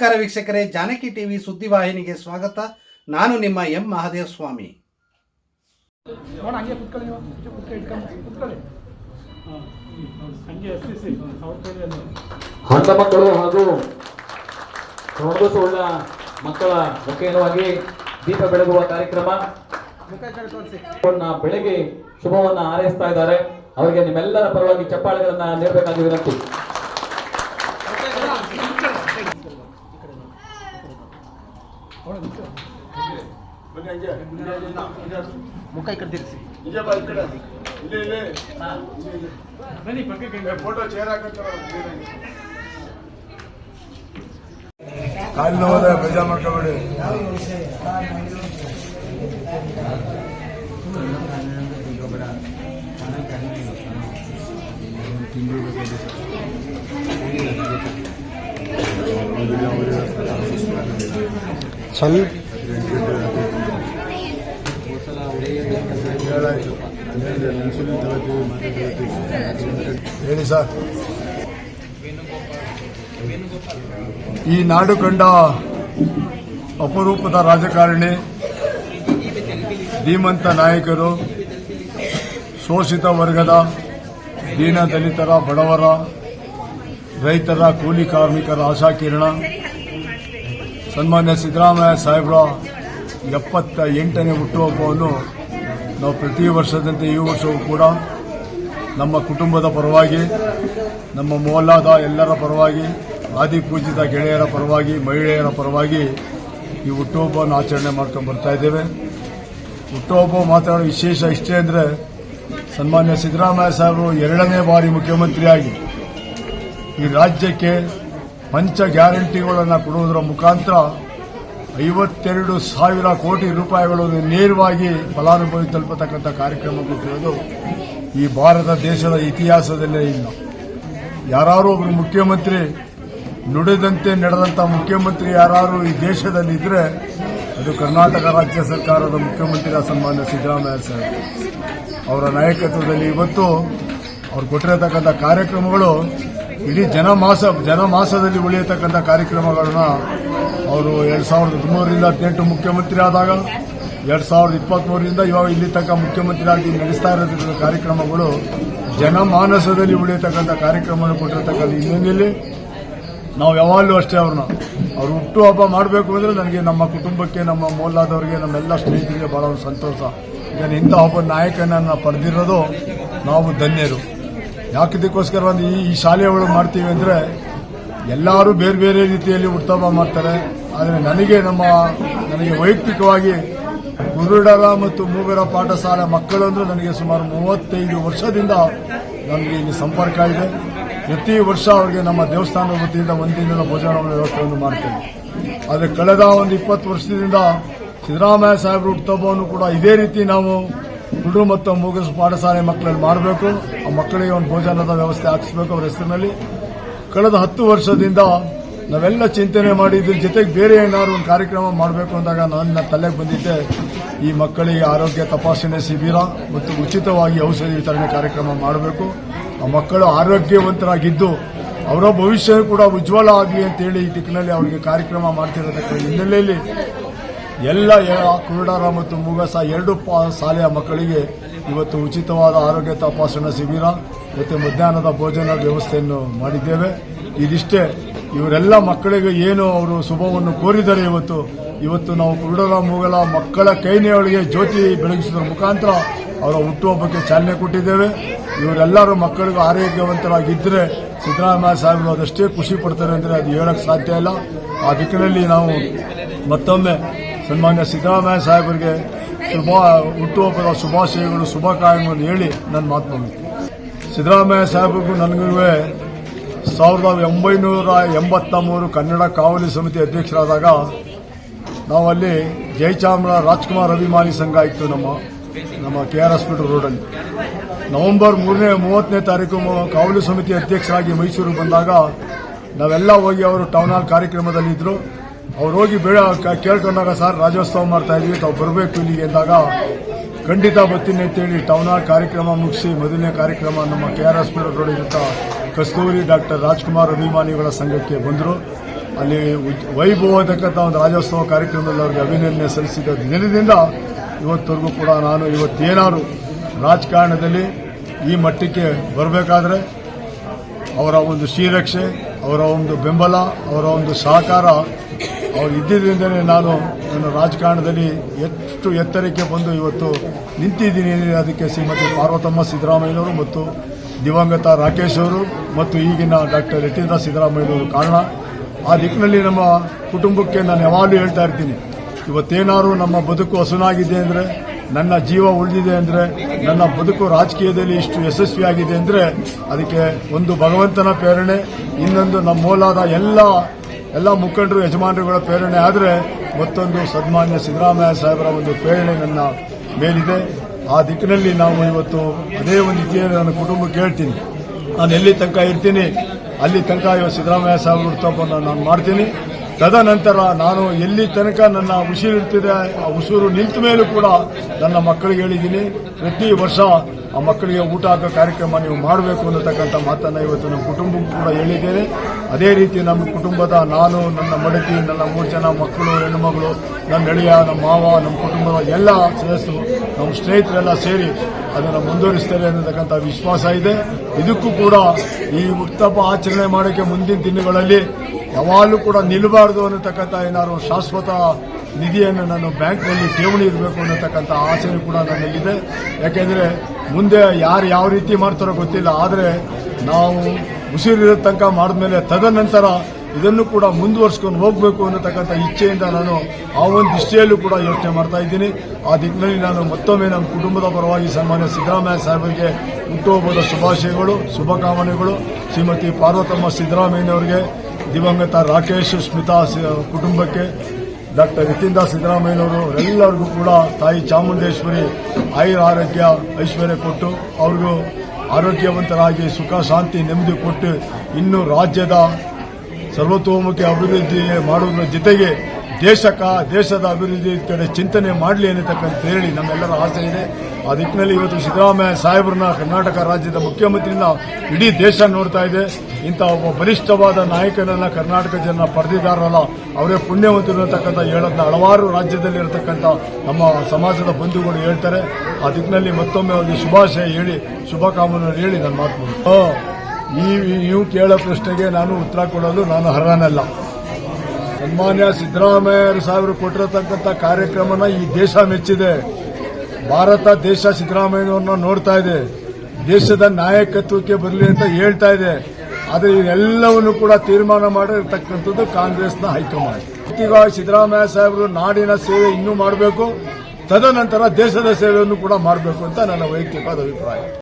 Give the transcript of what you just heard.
ನಮಸ್ಕಾರ ವೀಕ್ಷಕರೇ ಜಾನಕಿ ಟಿವಿ ಸುದ್ದಿವಾಹಿನಿಗೆ ಸ್ವಾಗತ. ನಾನು ನಿಮ್ಮ ಎಂ ಮಹಾದೇವ ಸ್ವಾಮಿ ಹೊಂಡ ಮಕ್ಕಳು ಹಾಗೂ ಸೊಳ್ಳ ಮಕ್ಕಳ ಮುಖೇನವಾಗಿ ದೀಪ ಬೆಳಗುವ ಕಾರ್ಯಕ್ರಮ. ಬೆಳಗ್ಗೆ ಶುಭವನ್ನ ಹಾರೈಸ್ತಾ ಇದ್ದಾರೆ. ಅವರಿಗೆ ನಿಮ್ಮೆಲ್ಲರ ಪರವಾಗಿ ಚಪ್ಪಾಳೆಗಳನ್ನ ನೀಡಬೇಕಾಗಿ ವಿನಂತಿ. ಮುಖ ಈ ಕಡೆ ತಿರ್ಗಿಸಿ ಬನ್ನಿ ಪಕ್ಕಕ್ಕೆ ಫೋಟೋ ಚೇರ್ ಕಾಲು ನೋವಾದ ಬೇಜಾರು ಮಾಡ್ಕೋಬೇಡಿ ಸ್ವಲ್ಪ ಹೇಳಿ ಸರ್. ಈ ನಾಡು ಕಂಡ ಅಪರೂಪದ ರಾಜಕಾರಣಿ, ಧೀಮಂತ ನಾಯಕರು, ಶೋಷಿತ ವರ್ಗದ ದೀನ ದಲಿತರ ಬಡವರ, ರೈತರ ಕೂಲಿ ಕಾರ್ಮಿಕರ ಆಶಾಕಿರಣ ಸನ್ಮಾನ್ಯ ಸಿದ್ದರಾಮಯ್ಯ ಸಾಹೇಬರ ಎಪ್ಪತ್ತ ಎಂಟನೇ ಹುಟ್ಟುಹಬ್ಬವನ್ನು ನಾವು ಪ್ರತಿ ವರ್ಷದಂತೆ ಈ ವರ್ಷವೂ ಕೂಡ ನಮ್ಮ ಕುಟುಂಬದ ಪರವಾಗಿ, ನಮ್ಮ ಮೊಹಲ್ಲಾದ ಎಲ್ಲರ ಪರವಾಗಿ ಆದಿಪೂಜಿತ ಗೆಳೆಯರ ಪರವಾಗಿ, ಮಹಿಳೆಯರ ಪರವಾಗಿ ಈ ಹುಟ್ಟುಹಬ್ಬವನ್ನು ಆಚರಣೆ ಮಾಡ್ಕೊಂಡು ಬರ್ತಾ ಇದ್ದೇವೆ. ಹುಟ್ಟುಹಬ್ಬ ಮಾತಾಡೋ ವಿಶೇಷ ಇಷ್ಟೇ ಅಂದರೆ ಸನ್ಮಾನ್ಯ ಸಿದ್ದರಾಮಯ್ಯ ಸಾಹೇಬರು ಎರಡನೇ ಬಾರಿ ಮುಖ್ಯಮಂತ್ರಿಯಾಗಿ ಈ ರಾಜ್ಯಕ್ಕೆ ಪಂಚ ಗ್ಯಾರಂಟಿಗಳನ್ನು ಕೊಡುವುದರ ಮುಖಾಂತರ ಐವತ್ತೆರಡು ಸಾವಿರ ಕೋಟಿ ರೂಪಾಯಿಗಳನ್ನು ನೇರವಾಗಿ ಫಲಾನುಭವಿ ತಲುಪತಕ್ಕಂಥ ಕಾರ್ಯಕ್ರಮ ಕೊಟ್ಟಿರೋದು ಈ ಭಾರತ ದೇಶದ ಇತಿಹಾಸದಲ್ಲೇ ಇಲ್ಲ. ಯಾರು ಒಬ್ಬರು ಮುಖ್ಯಮಂತ್ರಿ ನುಡಿದಂತೆ ನಡೆದಂಥ ಮುಖ್ಯಮಂತ್ರಿ ಯಾರು ಈ ದೇಶದಲ್ಲಿ ಇದ್ರೆ ಅದು ಕರ್ನಾಟಕ ರಾಜ್ಯ ಸರ್ಕಾರದ ಮುಖ್ಯಮಂತ್ರಿ ಸನ್ಮಾನ್ಯ ಸಿದ್ದರಾಮಯ್ಯ ಸರ್. ಅವರ ನಾಯಕತ್ವದಲ್ಲಿ ಇವತ್ತು ಅವ್ರು ಕೊಟ್ಟಿರತಕ್ಕಂಥ ಕಾರ್ಯಕ್ರಮಗಳು ಇಡೀ ಜನಮಾಸ, ಜನಮಾಸದಲ್ಲಿ ಉಳಿಯತಕ್ಕಂಥ ಕಾರ್ಯಕ್ರಮಗಳನ್ನ ಅವರು ಎರಡ್ ಸಾವಿರದ ಹದಿಮೂರರಿಂದ ಹದಿನೆಂಟು ಮುಖ್ಯಮಂತ್ರಿ ಆದಾಗ ಎರಡ್ ಸಾವಿರದ ಇಪ್ಪತ್ಮೂರರಿಂದ ಇವಾಗ ಇಲ್ಲಿ ತಕ್ಕ ಮುಖ್ಯಮಂತ್ರಿ ಆಗಿ ನಡೆಸ್ತಾ ಇರತಕ್ಕಂಥ ಕಾರ್ಯಕ್ರಮಗಳು ಜನಮಾನಸದಲ್ಲಿ ಉಳಿಯತಕ್ಕಂಥ ಕಾರ್ಯಕ್ರಮವನ್ನು ಕೊಟ್ಟಿರತಕ್ಕಂಥ ಹಿನ್ನೆಲೆಯಲ್ಲಿ ನಾವು ಯಾವಾಗಲೂ ಅಷ್ಟೇ ಅವ್ರನ್ನ. ಅವ್ರು ಹುಟ್ಟು ಹಬ್ಬ ಮಾಡಬೇಕು ಅಂದರೆ ನನಗೆ ನಮ್ಮ ಕುಟುಂಬಕ್ಕೆ, ನಮ್ಮ ಮೋಲಾದವರಿಗೆ ನಮ್ಮೆಲ್ಲ ಸ್ನೇಹಿತರಿಗೆ ಭಾಳ ಸಂತೋಷ. ಈಗ ಇಂಥ ಒಬ್ಬ ನಾಯಕನನ್ನು ಪಡೆದಿರೋದು ನಾವು ಧನ್ಯರು. ಯಾಕಿದಕ್ಕೋಸ್ಕರ ಒಂದು ಈ ಶಾಲೆಗಳು ಮಾಡ್ತೀವಿ ಅಂದ್ರೆ ಎಲ್ಲರೂ ಬೇರೆ ಬೇರೆ ರೀತಿಯಲ್ಲಿ ಉತ್ಸವ ಮಾಡ್ತಾರೆ. ಆದರೆ ನನಗೆ ನಮ್ಮ ನನಗೆ ವೈಯಕ್ತಿಕವಾಗಿ ಗುರುಡರ ಮತ್ತು ಮೂಗರ ಪಾಠಶಾಲೆ ಮಕ್ಕಳು ಅಂದ್ರೆ ನನಗೆ ಸುಮಾರು ಮೂವತ್ತೈದು ವರ್ಷದಿಂದ ನನಗೆ ಇಲ್ಲಿ ಸಂಪರ್ಕ ಇದೆ. ಪ್ರತಿ ವರ್ಷ ಅವರಿಗೆ ನಮ್ಮ ದೇವಸ್ಥಾನದ ವತಿಯಿಂದ ಒಂದಿನ ಭೋಜನ ವ್ಯವಸ್ಥೆಯನ್ನು ಮಾಡ್ತೇವೆ. ಆದರೆ ಕಳೆದ ಒಂದು ಇಪ್ಪತ್ತು ವರ್ಷದಿಂದ ಸಿದ್ದರಾಮಯ್ಯ ಸಾಹೇಬರು ಹುಟ್ಟುಹಬ್ಬವನ್ನು ಕೂಡ ಇದೇ ರೀತಿ ನಾವು ಕುಡು ಮತ್ತು ಮೂಗಸ್ ಪಾಠಶಾಲೆ ಮಕ್ಕಳಲ್ಲಿ ಮಾಡಬೇಕು ಆ ಮಕ್ಕಳಿಗೆ ಒಂದು ಭೋಜನದ ವ್ಯವಸ್ಥೆ ಹಾಕಿಸಬೇಕು ಅವರ ಹೆಸರಿನಲ್ಲಿ. ಕಳೆದ ಹತ್ತು ವರ್ಷದಿಂದ ನಾವೆಲ್ಲ ಚಿಂತನೆ ಮಾಡಿದ್ರ ಜೊತೆಗೆ ಬೇರೆ ಏನಾದ್ರು ಒಂದು ಕಾರ್ಯಕ್ರಮ ಮಾಡಬೇಕು ಅಂದಾಗ ನನ್ನ ತಲೆಗೆ ಬಂದಿದ್ದೆ. ಈ ಮಕ್ಕಳಿಗೆ ಆರೋಗ್ಯ ತಪಾಸಣೆ ಶಿಬಿರ ಮತ್ತು ಉಚಿತವಾಗಿ ಔಷಧಿ ವಿತರಣೆ ಕಾರ್ಯಕ್ರಮ ಮಾಡಬೇಕು. ಆ ಮಕ್ಕಳು ಆರೋಗ್ಯವಂತರಾಗಿದ್ದು ಅವರ ಭವಿಷ್ಯ ಕೂಡ ಉಜ್ವಲ ಆಗಲಿ ಅಂತೇಳಿ ಈ ದಿಕ್ಕಿನಲ್ಲಿ ಅವರಿಗೆ ಕಾರ್ಯಕ್ರಮ ಮಾಡ್ತಿರತಕ್ಕ ಹಿನ್ನೆಲೆಯಲ್ಲಿ ಎಲ್ಲ ಕುರುಡರ ಮತ್ತು ಮುಗಸ ಎರಡು ಶಾಲೆಯ ಮಕ್ಕಳಿಗೆ ಇವತ್ತು ಉಚಿತವಾದ ಆರೋಗ್ಯ ತಪಾಸಣಾ ಶಿಬಿರ ಮತ್ತು ಮಧ್ಯಾಹ್ನದ ಭೋಜನ ವ್ಯವಸ್ಥೆಯನ್ನು ಮಾಡಿದ್ದೇವೆ. ಇದಿಷ್ಟೇ, ಇವರೆಲ್ಲ ಮಕ್ಕಳಿಗೆ ಏನು ಅವರು ಶುಭವನ್ನು ಕೋರಿದ್ದಾರೆ ಇವತ್ತು ಇವತ್ತು ನಾವು ಕುರುಡರ ಮೂಗಲ ಮಕ್ಕಳ ಕೈನೆಯೊಳಗೆ ಜ್ಯೋತಿ ಬೆಳಗಿಸುವುದರ ಮುಖಾಂತರ ಅವರ ಹುಟ್ಟುಹಬ್ಬಕ್ಕೆ ಚಾಲನೆ ಕೊಟ್ಟಿದ್ದೇವೆ. ಇವರೆಲ್ಲರೂ ಮಕ್ಕಳಿಗೂ ಆರೋಗ್ಯವಂತರಾಗಿದ್ದರೆ ಸಿದ್ದರಾಮಯ್ಯ ಸಾಹೇಬರು ಅದಷ್ಟೇ ಖುಷಿ ಪಡ್ತಾರೆ ಅಂದರೆ ಅದು ಹೇಳಕ್ಕೆ ಸಾಧ್ಯ ಇಲ್ಲ. ಆ ದಿಕ್ಕಿನಲ್ಲಿ ನಾವು ಮತ್ತೊಮ್ಮೆ ಸನ್ಮಾನ್ಯ ಸಿದ್ದರಾಮಯ್ಯ ಸಾಹೇಬರಿಗೆ ಶುಭ, ಹುಟ್ಟುಹಬ್ಬದ ಶುಭಾಶಯಗಳು ಶುಭಾಕಾಯಗಳನ್ನು ಹೇಳಿ ನನ್ನ ಮಾತು ಮುಗಿಸ್ತೀನಿ. ಸಿದ್ದರಾಮಯ್ಯ ಸಾಹೇಬರಿಗೂ ನನಗೂ ಸಾವಿರದ ಒಂಬೈನೂರ ಎಂಬತ್ತ ಮೂರು ಕನ್ನಡ ಕಾವಲಿ ಸಮಿತಿ ಅಧ್ಯಕ್ಷರಾದಾಗ ನಾವಲ್ಲಿ ಜಯಚಾಮರ ರಾಜ್ಕುಮಾರ್ ಅಭಿಮಾನಿ ಸಂಘ ಇತ್ತು ನಮ್ಮ ನಮ್ಮ ಕೆ ಆರ್ ಹಾಸ್ಪಿಟಲ್ ರೋಡಲ್ಲಿ. ನವೆಂಬರ್ ಮೂರನೇ, ಮೂವತ್ತನೇ ತಾರೀಕು ಕಾವಲಿ ಸಮಿತಿ ಅಧ್ಯಕ್ಷರಾಗಿ ಮೈಸೂರು ಬಂದಾಗ ನಾವೆಲ್ಲ ಹೋಗಿ ಅವರು ಟೌನ್ ಹಾಲ್ ಕಾರ್ಯಕ್ರಮದಲ್ಲಿ ಇದ್ರು. ಅವ್ರು ಹೋಗಿ ಬೇಡ ಕೇಳ್ಕೊಂಡಾಗ ಸರ್ ರಾಜ್ಯೋತ್ಸವ ಮಾಡ್ತಾ ಇದೀವಿ, ತಾವು ಬರಬೇಕು ಇಲ್ಲಿಗೆ ಎಂದಾಗ ಖಂಡಿತ ಬರ್ತೀನಿ ಅಂತೇಳಿ ಟೌನ್ ಹಾಲ್ ಕಾರ್ಯಕ್ರಮ ಮುಗಿಸಿ, ಮೊದಲನೇ ಕಾರ್ಯಕ್ರಮ ನಮ್ಮ ಕೆ ಆರ್ ಹಾಸ್ಪಿಟಲ್ ರೋಡ್ ಇರುತ್ತ ಕಸ್ತೂರಿ ಡಾಕ್ಟರ್ ರಾಜ್ಕುಮಾರ್ ಅಭಿಮಾನಿಗಳ ಸಂಘಕ್ಕೆ ಬಂದರು. ಅಲ್ಲಿ ವೈಭವತಕ್ಕಂಥ ಒಂದು ರಾಜ್ಯೋತ್ಸವ ಕಾರ್ಯಕ್ರಮದಲ್ಲಿ ಅವರಿಗೆ ಅಭಿನಂದನೆ ಸಲ್ಲಿಸಿದ ದಿನದಿಂದ ಇವತ್ತವರೆಗೂ ಕೂಡ ನಾನು ಇವತ್ತೇನಾದ್ರು ರಾಜಕಾರಣದಲ್ಲಿ ಈ ಮಟ್ಟಕ್ಕೆ ಬರಬೇಕಾದ್ರೆ ಅವರ ಒಂದು ಶ್ರೀರಕ್ಷೆ, ಅವರ ಒಂದು ಬೆಂಬಲ, ಅವರ ಒಂದು ಸಹಕಾರ ಅವ್ರು ಇದ್ದಿದ್ದರಿಂದಲೇ ನಾನು ನನ್ನ ರಾಜಕಾರಣದಲ್ಲಿ ಎಷ್ಟು ಎತ್ತರಕ್ಕೆ ಬಂದು ಇವತ್ತು ನಿಂತಿದ್ದೀನಿ ಅದಕ್ಕೆ ಶ್ರೀಮತಿ ಪಾರ್ವತಮ್ಮ ಸಿದ್ದರಾಮಯ್ಯನವರು ಮತ್ತು ದಿವಂಗತ ರಾಕೇಶ್ ಅವರು ಮತ್ತು ಈಗಿನ ಡಾಕ್ಟರ್ ಯತೀಂದ್ರ ಸಿದ್ದರಾಮಯ್ಯನವರು ಕಾರಣ. ಆ ದಿಕ್ಕಿನಲ್ಲಿ ನಮ್ಮ ಕುಟುಂಬಕ್ಕೆ ನಾನು ಯಾವಾಗಲೂ ಹೇಳ್ತಾ ಇರ್ತೀನಿ. ಇವತ್ತೇನಾದ್ರು ನಮ್ಮ ಬದುಕು ಹಸುನಾಗಿದೆ ಅಂದರೆ, ನನ್ನ ಜೀವ ಉಳಿದಿದೆ ಅಂದರೆ, ನನ್ನ ಬದುಕು ರಾಜಕೀಯದಲ್ಲಿ ಇಷ್ಟು ಯಶಸ್ವಿಯಾಗಿದೆ ಅಂದರೆ, ಅದಕ್ಕೆ ಒಂದು ಭಗವಂತನ ಪ್ರೇರಣೆ, ಇನ್ನೊಂದು ನಮ್ಮ ಮೂಲಾದ ಎಲ್ಲ ಎಲ್ಲ ಮುಖಂಡರು, ಯಜಮಾನರುಗಳ ಪ್ರೇರಣೆ ಆದರೆ ಮತ್ತೊಂದು ಸನ್ಮಾನ್ಯ ಸಿದ್ದರಾಮಯ್ಯ ಸಾಹೇಬರ ಒಂದು ಪ್ರೇರಣೆ ನನ್ನ ಮೇಲಿದೆ. ಆ ದಿಕ್ಕಿನಲ್ಲಿ ನಾವು ಇವತ್ತು ಅದೇ ಒಂದು ಇತಿಹಾಸ ನನ್ನ ಕುಟುಂಬಕ್ಕೆ ಹೇಳ್ತೀನಿ. ನಾನು ಎಲ್ಲಿ ತನಕ ಇರ್ತೀನಿ, ಅಲ್ಲಿ ತನಕ ಇವತ್ತು ಸಿದ್ದರಾಮಯ್ಯ ಸಾಹೇಬರ ಹುಟ್ಟುಹಬ್ಬವನ್ನು ನಾನು ಮಾಡ್ತೀನಿ. ತದನಂತರ ನಾನು ಎಲ್ಲಿ ತನಕ ನನ್ನ ಉಸಿರು ಇರ್ತಿದೆ ಆ ಉಸಿರು ನಿಂತ ಮೇಲೂ ಕೂಡ ನನ್ನ ಮಕ್ಕಳಿಗೆ ಹೇಳಿದ್ದೀನಿ. ಪ್ರತಿ ವರ್ಷ ಆ ಮಕ್ಕಳಿಗೆ ಊಟ ಹಾಕೋ ಕಾರ್ಯಕ್ರಮ ನೀವು ಮಾಡಬೇಕು ಅನ್ನತಕ್ಕಂಥ ಮಾತನ್ನು ಇವತ್ತು ನಮ್ಮ ಕುಟುಂಬಕ್ಕೂ ಕೂಡ ಹೇಳಿದ್ದೇನೆ ಅದೇ ರೀತಿ ನಮ್ಮ ಕುಟುಂಬದ ನಾನು, ನನ್ನ ಮಡತಿ ನನ್ನ ಮೂರು ಜನ ಮಕ್ಕಳು, ಹೆಣ್ಣುಮಗಳು, ನನ್ನ ಎಳೆಯ, ನಮ್ಮ ಮಾವ, ನಮ್ಮ ಕುಟುಂಬದ ಎಲ್ಲ ಸದಸ್ಯರು, ನಮ್ಮ ಸ್ನೇಹಿತರೆಲ್ಲ ಸೇರಿ ಅದನ್ನು ಮುಂದುವರಿಸ್ತೇವೆ ಅನ್ನತಕ್ಕಂಥ ವಿಶ್ವಾಸ ಇದೆ. ಇದಕ್ಕೂ ಕೂಡ ಈ ಉತ್ತಪ ಆಚರಣೆ ಮಾಡೋಕ್ಕೆ ಮುಂದಿನ ದಿನಗಳಲ್ಲಿ ಯಾವಾಗಲೂ ಕೂಡ ನಿಲ್ಲಬಾರದು ಅನ್ನತಕ್ಕಂಥ ಏನಾದ್ರು ಶಾಶ್ವತ ನಿಧಿಯನ್ನು ನಾನು ಬ್ಯಾಂಕ್ನಲ್ಲಿ ಠೇವಣಿ ಇರಬೇಕು ಅನ್ನತಕ್ಕಂಥ ಆಸೆ ಕೂಡ ನನ್ನಲ್ಲಿದೆ ಯಾಕೆಂದರೆ ಮುಂದೆ ಯಾರು ಯಾವ ರೀತಿ ಮಾಡ್ತಾರೋ ಗೊತ್ತಿಲ್ಲ. ಆದರೆ ನಾವು ಉಸಿರಿರೋ ತನಕ ಮಾಡಿದ್ಮೇಲೆ ತದನಂತರ ಇದನ್ನು ಕೂಡ ಮುಂದುವರ್ಸ್ಕೊಂಡು ಹೋಗಬೇಕು ಅನ್ನತಕ್ಕಂಥ ಇಚ್ಛೆಯಿಂದ ನಾನು ಆ ಒಂದು ದೃಷ್ಟಿಯಲ್ಲೂ ಕೂಡ ಯೋಚನೆ ಮಾಡ್ತಾ ಇದ್ದೀನಿ. ಆ ದಿಕ್ಕಿನಲ್ಲಿ ನಾನು ಮತ್ತೊಮ್ಮೆ ನಮ್ಮ ಕುಟುಂಬದ ಪರವಾಗಿ ಸನ್ಮಾನ್ಯ ಸಿದ್ದರಾಮಯ್ಯ ಸಾಹೇಬರಿಗೆ ಹುಟ್ಟುಹಬ್ಬದ ಶುಭಾಶಯಗಳು, ಶುಭಕಾಮನೆಗಳು. ಶ್ರೀಮತಿ ಪಾರ್ವತಮ್ಮ ಸಿದ್ದರಾಮಯ್ಯನವರಿಗೆ ದಿವಂಗತ ರಾಕೇಶ್, ಸ್ಮಿತಾ ಕುಟುಂಬಕ್ಕೆ ಡಾಕ್ಟರ್ ಯತೀಂದ್ರ ಸಿದ್ದರಾಮಯ್ಯನವರು ಎಲ್ಲರಿಗೂ ಕೂಡ ತಾಯಿ ಚಾಮುಂಡೇಶ್ವರಿ ಆಯುರ ಆರೋಗ್ಯ ಐಶ್ವರ್ಯ ಕೊಟ್ಟು ಅವ್ರಿಗೂ ಆರೋಗ್ಯವಂತರಾಗಿ ಸುಖ, ಶಾಂತಿ, ನೆಮ್ಮದಿ ಕೊಟ್ಟು ಇನ್ನು ರಾಜ್ಯದ ಸರ್ವತೋಮುಖಿ ಅಭಿವೃದ್ಧಿ ಮಾಡುವುದರ ಜೊತೆಗೆ ದೇಶಕ, ದೇಶದ ಅಭಿವೃದ್ಧಿ ಕಡೆ ಚಿಂತನೆ ಮಾಡಲಿ ಅನ್ನತಕ್ಕಂತ ಹೇಳಿ ನಮ್ಮೆಲ್ಲರ ಆಸೆ ಇದೆ. ಆ ದಿಕ್ಕಿನಲ್ಲಿ ಇವತ್ತು ಸಿದ್ದರಾಮಯ್ಯ ಸಾಹೇಬ್ರನ್ನ ಕರ್ನಾಟಕ ರಾಜ್ಯದ ಮುಖ್ಯಮಂತ್ರಿಯನ್ನ ಇಡೀ ದೇಶ ನೋಡ್ತಾ ಇದೆ. ಇಂಥ ಒಬ್ಬ ಬಲಿಷ್ಠವಾದ ನಾಯಕನನ್ನ ಕರ್ನಾಟಕ ಜನ ಪಡೆದಿದ್ದಾರಲ್ಲ, ಅವರೇ ಪುಣ್ಯವಂತರು ಅಂತಕ್ಕಂಥ ಹೇಳೋದನ್ನ ಹಲವಾರು ರಾಜ್ಯದಲ್ಲಿರತಕ್ಕಂಥ ನಮ್ಮ ಸಮಾಜದ ಬಂಧುಗಳು ಹೇಳ್ತಾರೆ. ಆ ದಿಕ್ಕಿನಲ್ಲಿ ಮತ್ತೊಮ್ಮೆ ಒಂದು ಶುಭಾಶಯ ಹೇಳಿ ಶುಭಕಾಮನೆ ಹೇಳಿ ನನ್ನ ಮಾತು. ನೀವು ಕೇಳೋ ಪ್ರಶ್ನೆಗೆ ನಾನು ಉತ್ತರ ಕೊಡಲು ನಾನು ಹರ್ವನಲ್ಲ ಸನ್ಮಾನ್ಯ ಸಿದ್ದರಾಮಯ್ಯ ಸಾಹೇಬರು ಕೊಟ್ಟಿರತಕ್ಕಂಥ ಕಾರ್ಯಕ್ರಮನ ಈ ದೇಶ ಮೆಚ್ಚಿದೆ. ಭಾರತ, ದೇಶ ಸಿದ್ದರಾಮಯ್ಯನವ್ರನ್ನ ನೋಡ್ತಾ ಇದೆ. ದೇಶದ ನಾಯಕತ್ವಕ್ಕೆ ಬರಲಿ ಅಂತ ಹೇಳ್ತಾ ಇದೆ. ಆದರೆ ಇದೆಲ್ಲವನ್ನು ಕೂಡ ತೀರ್ಮಾನ ಮಾಡಿರ್ತಕ್ಕಂಥದ್ದು ಕಾಂಗ್ರೆಸ್ನ ಹೈಕಮಾಂಡ್. ಈಗ ಸಿದ್ದರಾಮಯ್ಯ ಸಾಹೇಬರು ನಾಡಿನ ಸೇವೆ ಇನ್ನೂ ಮಾಡಬೇಕು. ತದನಂತರ ದೇಶದ ಸೇವೆಯನ್ನು ಕೂಡ ಮಾಡಬೇಕು ಅಂತ ನನ್ನ ವೈಯಕ್ತಿಕವಾದ ಅಭಿಪ್ರಾಯ.